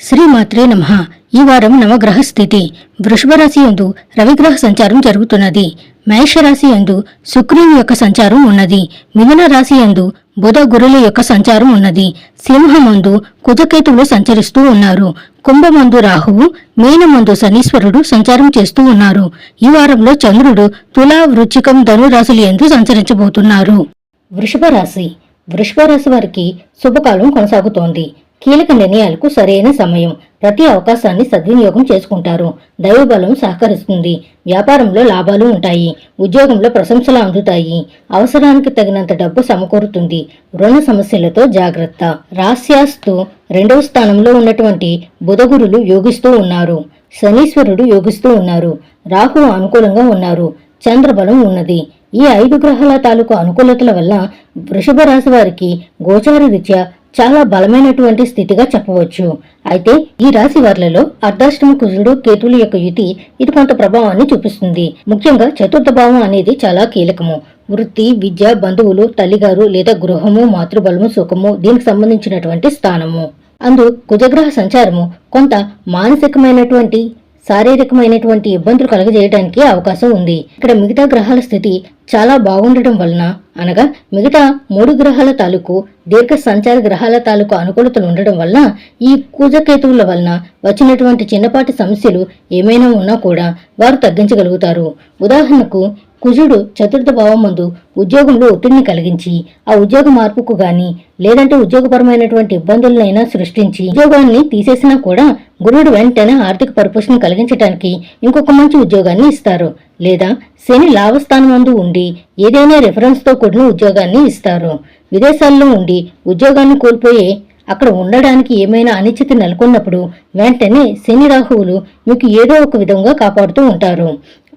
శ్రీమాత్రే నమ. ఈ వారం నవగ్రహ స్థితి వృషభరాశి ఎందు యందు రవిగ్రహ సంచారం జరుగుతున్నది. మేషరాశి ఎందు యందు శుక్రుని యొక్క సంచారం ఉన్నది. మిథున రాశి యందు బుధ గురుల యొక్క సంచారం ఉన్నది. సింహమందు కుజకేతువులు సంచరిస్తూ ఉన్నారు. కుంభమందు రాహువు మీనమందు శనీశ్వరుడు సంచారం చేస్తూ ఉన్నారు. ఈ వారంలో చంద్రుడు తులా వృచ్చికం ధనురాశులు ఎందు సంచరించబోతున్నారు. వృషభ రాశి వృషభ రాశి వారికి శుభకాలం కొనసాగుతోంది. కీలక నిర్ణయాలకు సరైన సమయం. ప్రతి అవకాశాన్ని సద్వినియోగం చేసుకుంటారు. దైవబలం సహకరిస్తుంది. వ్యాపారంలో లాభాలు ఉంటాయి. ఉద్యోగంలో ప్రశంసలు అందుతాయి. అవసరానికి తగినంత డబ్బు సమకూరుతుంది. రుణ సమస్యలతో జాగ్రత్త. రాస్యాస్తు రెండవ స్థానంలో ఉన్నటువంటి బుధగురులు యోగిస్తూ ఉన్నారు. శనీశ్వరుడు యోగిస్తూ ఉన్నారు. రాహు అనుకూలంగా ఉన్నారు. చంద్రబలం ఉన్నది. ఈ ఐదు గ్రహాల తాలూకు అనుకూలతల వల్ల వృషభ రాశి వారికి గోచార రీత్యా చాలా బలమైనటువంటి స్థితిగా చెప్పవచ్చు. అయితే ఈ రాశి వారిలో అర్ధాష్టమ కుజుడు కేతువుల యొక్క యుతి ఇది కొంత ప్రభావాన్ని చూపిస్తుంది. ముఖ్యంగా చతుర్థ భావం అనేది చాలా కీలకము. వృత్తి విద్య బంధువులు తల్లిగారు లేదా గృహము మాతృబలము సుఖము దీనికి సంబంధించినటువంటి స్థానము. అందు కుజగ్రహ సంచారము కొంత మానసికమైనటువంటి శారీరకమైనటువంటి ఇబ్బందులు కలగజేయడానికి అవకాశం ఉంది. ఇక్కడ మిగతా గ్రహాల స్థితి చాలా బాగుండటం వలన అనగా మిగతా మూడు గ్రహాల తాలూకు దీర్ఘ సంచార గ్రహాల తాలూకు అనుకూలతలు ఉండడం వలన ఈ కూజకేతువుల వలన వచ్చినటువంటి చిన్నపాటి సమస్యలు ఏమైనా ఉన్నా కూడా వారు తగ్గించగలుగుతారు. ఉదాహరణకు కుజుడు చతుర్థ భావం ముందు ఉద్యోగంలో ఒత్తిడిని కలిగించి ఆ ఉద్యోగ మార్పుకు గాని లేదంటే ఉద్యోగపరమైనటువంటి ఇబ్బందులనైనా సృష్టించి ఉద్యోగాన్ని తీసేసినా కూడా గురుడు వెంటనే ఆర్థిక పరిపుష్టిని కలిగించడానికి ఇంకొక మంచి ఉద్యోగాన్ని ఇస్తారు. లేదా శని లాభస్థానం ముందు ఉండి ఏదైనా రిఫరెన్స్తో కూడిన ఉద్యోగాన్ని ఇస్తారు. విదేశాల్లో ఉండి ఉద్యోగాన్ని కోల్పోయే అక్కడ ఉండడానికి ఏమైనా అనిశ్చితి నెలకొన్నప్పుడు వెంటనే శని రాహువులు మీకు ఏదో ఒక విధంగా కాపాడుతూ ఉంటారు.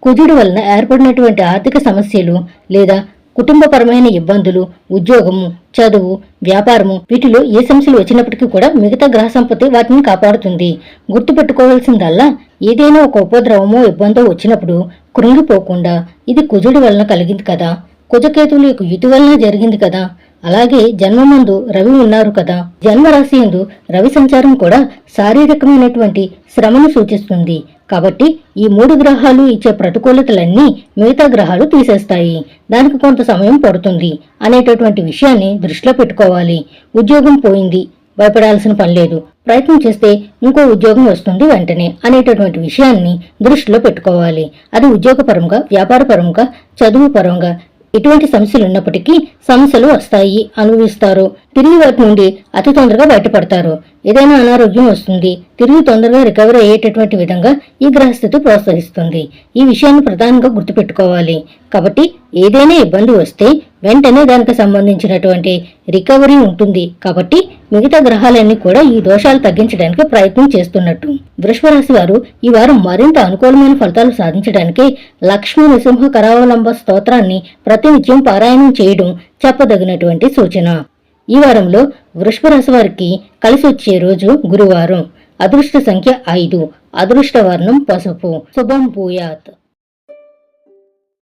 కుజుడు వలన ఏర్పడినటువంటి ఆర్థిక సమస్యలు లేదా కుటుంబపరమైన ఇబ్బందులు ఉద్యోగము చదువు వ్యాపారము వీటిలో ఏ సమస్యలు వచ్చినప్పటికీ కూడా మిగతా గ్రహ సంపత్తి వాటిని కాపాడుతుంది. గుర్తుపెట్టుకోవాల్సిందల్లా ఏదైనా ఒక ఉపద్రవమో ఇబ్బందో వచ్చినప్పుడు కృంగిపోకుండా ఇది కుజుడి వలన కలిగింది కదా. కుజకేతువుల యొక్క యుతి వలన జరిగింది కదా. అలాగే జన్మమందు రవి ఉన్నారు కదా. జన్మరాశి యందు రవి సంచారం కూడా శారీరకమైనటువంటి శ్రమను సూచిస్తుంది. కాబట్టి ఈ మూడు గ్రహాలు ఇచ్చే ప్రతికూలతలన్నీ మిగతా గ్రహాలు తీసేస్తాయి. దానికి కొంత సమయం పడుతుంది అనేటటువంటి విషయాన్ని దృష్టిలో పెట్టుకోవాలి. ఉద్యోగం పోయింది భయపడాల్సిన పని లేదు. ప్రయత్నం చేస్తే ఇంకో ఉద్యోగం వస్తుంది వెంటనే అనేటటువంటి విషయాన్ని దృష్టిలో పెట్టుకోవాలి. అది ఉద్యోగపరంగా వ్యాపారపరంగా చదువు పరంగా ఇటువంటి సమస్యలు ఉన్నప్పటికీ సమస్యలు వస్తాయి అనుభవిస్తారు. తిరిగి వాటి నుండి అతి తొందరగా బయటపడతారు. ఏదైనా అనారోగ్యం వస్తుంది. తిరిగి తొందరగా రికవర్ అయ్యేటటువంటి విధంగా ఈ గ్రహస్థితి ప్రోత్సహిస్తుంది. ఈ విషయాన్ని ప్రధానంగా గుర్తుపెట్టుకోవాలి. కాబట్టి ఏదైనా ఇబ్బంది వస్తే వెంటనే దానికి సంబంధించినటువంటి రికవరీ ఉంటుంది. కాబట్టి మిగతా గ్రహాలన్నీ కూడా ఈ దోషాలు తగ్గించడానికి ప్రయత్నం చేస్తున్నట్టు. వృషభరాశి వారు ఈ వారం మరింత అనుకూలమైన ఫలితాలు సాధించడానికి లక్ష్మీ నృసింహ కరావలంబ స్తోత్రాన్ని ప్రతినిత్యం పారాయణం చేయడం చెప్పదగినటువంటి సూచన. ఈ వారంలో వృషభరాశి వారికి కలిసి వచ్చే రోజు గురువారం. అదృష్ట సంఖ్య ఐదు. అదృష్ట వర్ణం పసుపు. శుభం భూయాత్.